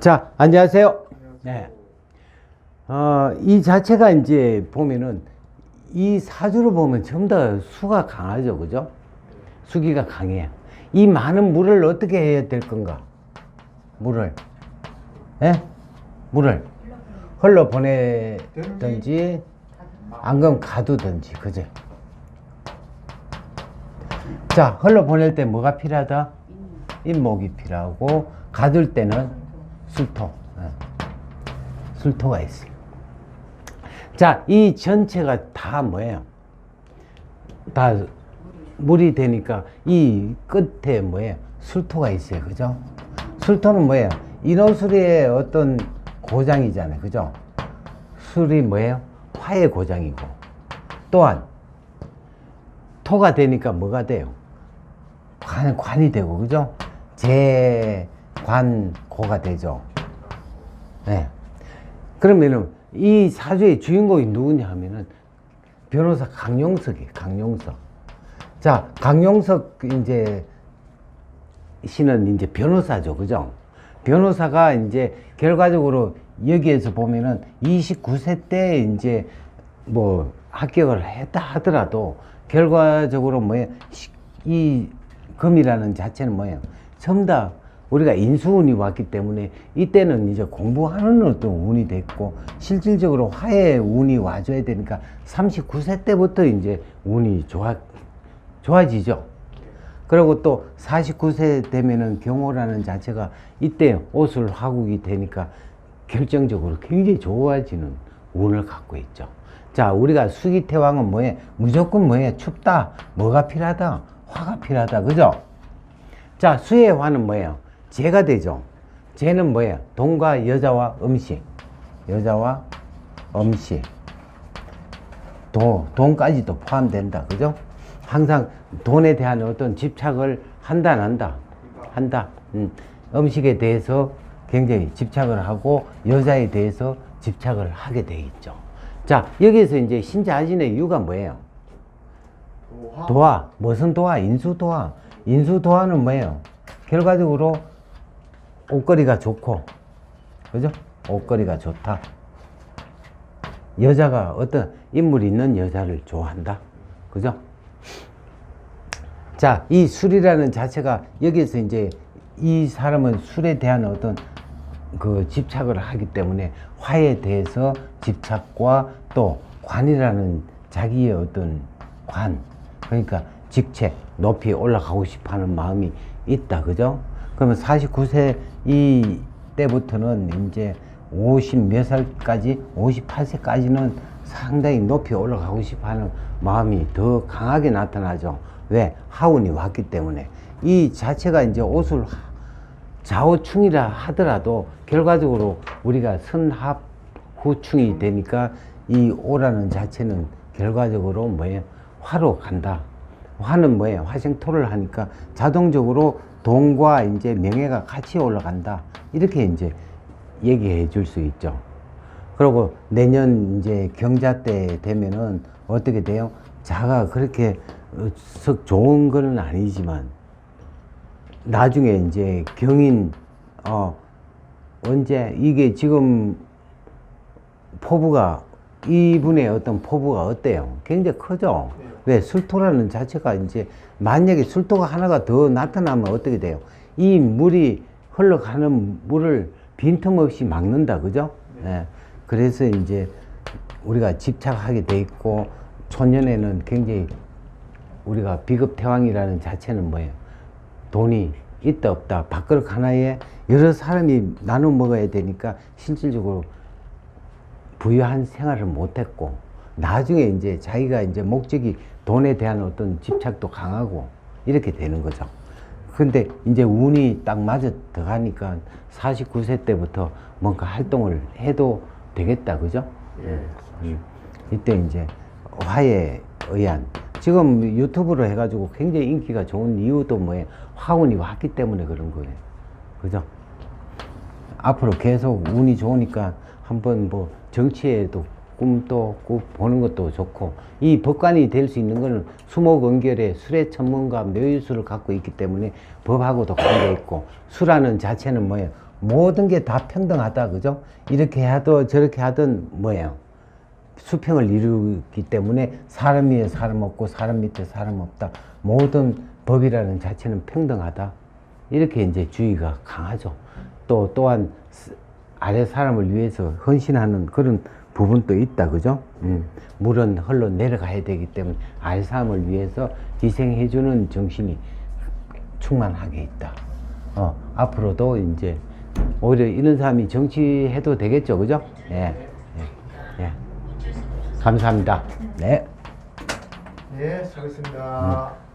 자, 안녕하세요. 네. 어, 이 자체가 이제 보면은 이 사주를 보면 전부 다 수가 강하죠. 그죠? 수기가 강해요. 이 많은 물을 어떻게 해야 될 건가? 물을. 예? 물을 흘러 보내든지 안 그럼 가두든지. 그죠? 자, 흘러 보낼 때 뭐가 필요하다? 인목이 필요하고 가둘 때는 술토. 예. 술토가 있어요. 자, 이 전체가 다 뭐예요? 다 물이 되니까 이 끝에 뭐예요? 술토가 있어요. 그죠? 술토는 뭐예요? 인호술의 어떤 고장이잖아요. 그죠? 술이 뭐예요? 화의 고장이고. 또한 토가 되니까 뭐가 돼요? 관, 관이 되고, 그죠? 재관고가 되죠. 네. 그러면은 이 사주의 주인공이 누구냐 하면은 변호사 강용석이에요. 강용석. 자, 강용석 이제 씨는 이제 변호사죠. 그죠? 변호사가 이제 결과적으로 여기에서 보면은 29세 때 이제 뭐 합격을 했다 하더라도 결과적으로 뭐예요? 시- 이 금이라는 자체는 뭐예요? 전부 다 우리가 인수운이 왔기 때문에 이때는 이제 공부하는 어떤 운이 됐고 실질적으로 화해 운이 와줘야 되니까 39세 때부터 이제 운이 좋아 좋아지죠. 그리고 또 49세 되면은 경호라는 자체가 이때 옷을 화국이 되니까 결정적으로 굉장히 좋아지는 운을 갖고 있죠. 자, 우리가 수기태왕은 뭐에 무조건 뭐에 춥다, 뭐가 필요하다, 화가 필요하다, 그죠? 자, 수의 화는 뭐예요? 재가 되죠. 재는 뭐예요? 돈과 여자와 음식, 여자와 음식, 돈, 돈까지도 포함된다, 그죠? 항상 돈에 대한 어떤 집착을 한다, 안 한다? 한다. 음, 음식에 대해서 굉장히 집착을 하고 여자에 대해서 집착을 하게 돼 있죠. 자, 여기에서 이제 신자아진의 이유가 뭐예요? 도화. 무슨 도화? 인수 도화. 인수 도화는 뭐예요? 결과적으로 옷걸이가 좋고, 그죠? 옷걸이가 좋다. 여자가 어떤 인물 있는 여자를 좋아한다. 그죠? 자, 이 술이라는 자체가 여기에서 이제 이 사람은 술에 대한 어떤 그 집착을 하기 때문에 화에 대해서 집착과 또 관이라는 자기의 어떤 관, 그러니까 직책, 높이 올라가고 싶어 하는 마음이 있다. 그죠? 그러면 49세 이 때부터는 이제 50 몇 살까지, 58세까지는 상당히 높이 올라가고 싶어 하는 마음이 더 강하게 나타나죠. 왜? 하운이 왔기 때문에. 이 자체가 이제 옷을 하- 좌우충이라 하더라도 결과적으로 우리가 선합 후충이 되니까 이 오라는 자체는 결과적으로 뭐예요? 화로 간다. 화는 뭐예요? 화생토를 하니까 자동적으로 돈과 이제 명예가 같이 올라간다. 이렇게 이제 얘기해 줄 수 있죠. 그리고 내년 이제 경자 때 되면은 어떻게 돼요? 자가 그렇게 어, 썩 좋은 건 아니지만 나중에 이제 경인 어 언제 이게 지금 포부가 이분의 어떤 포부가 어때요? 굉장히 크죠? 왜? 술토라는 자체가 이제 만약에 술토가 하나가 더 나타나면 어떻게 돼요? 이 물이 흘러가는 물을 빈틈없이 막는다. 그죠? 예. 그래서 이제 우리가 집착하게 돼 있고 초년에는 굉장히 우리가 비급태왕이라는 자체는 뭐예요? 돈이 있다 없다 밥그릇 하나에 여러 사람이 나눠 먹어야 되니까 실질적으로 부유한 생활을 못했고 나중에 이제 자기가 이제 목적이 돈에 대한 어떤 집착도 강하고 이렇게 되는 거죠. 근데 이제 운이 딱 맞아 들어가니까 49세 때부터 뭔가 활동을 해도 되겠다, 그죠? 음. 이때 이제 화에 의한 지금 유튜브로 해가지고 굉장히 인기가 좋은 이유도 뭐예요? 화운이 왔기 때문에 그런 거예요. 그죠? 앞으로 계속 운이 좋으니까 한번 뭐 정치에도 꿈도 꾸 보는 것도 좋고 이 법관이 될 수 있는 거는 수목은결의 술의 천문과 묘유술을 갖고 있기 때문에 법하고도 관계 있고 수라는 자체는 뭐예요? 모든 게 다 평등하다 그죠? 이렇게 하든 저렇게 하든 뭐예요? 수평을 이루기 때문에 사람 위에 사람 없고 사람 밑에 사람 없다. 모든 법이라는 자체는 평등하다. 이렇게 이제 주의가 강하죠. 또 또한 스- 아래 사람을 위해서 헌신하는 그런 부분도 있다, 그죠? 음, 물은 흘러 내려가야 되기 때문에 아래 사람을 위해서 희생해 주는 정신이 충만하게 있다. 어, 앞으로도 이제 오히려 이런 사람이 정치해도 되겠죠, 그죠? 예, 예, 예. 감사합니다. 네. 예, 수고했습니다.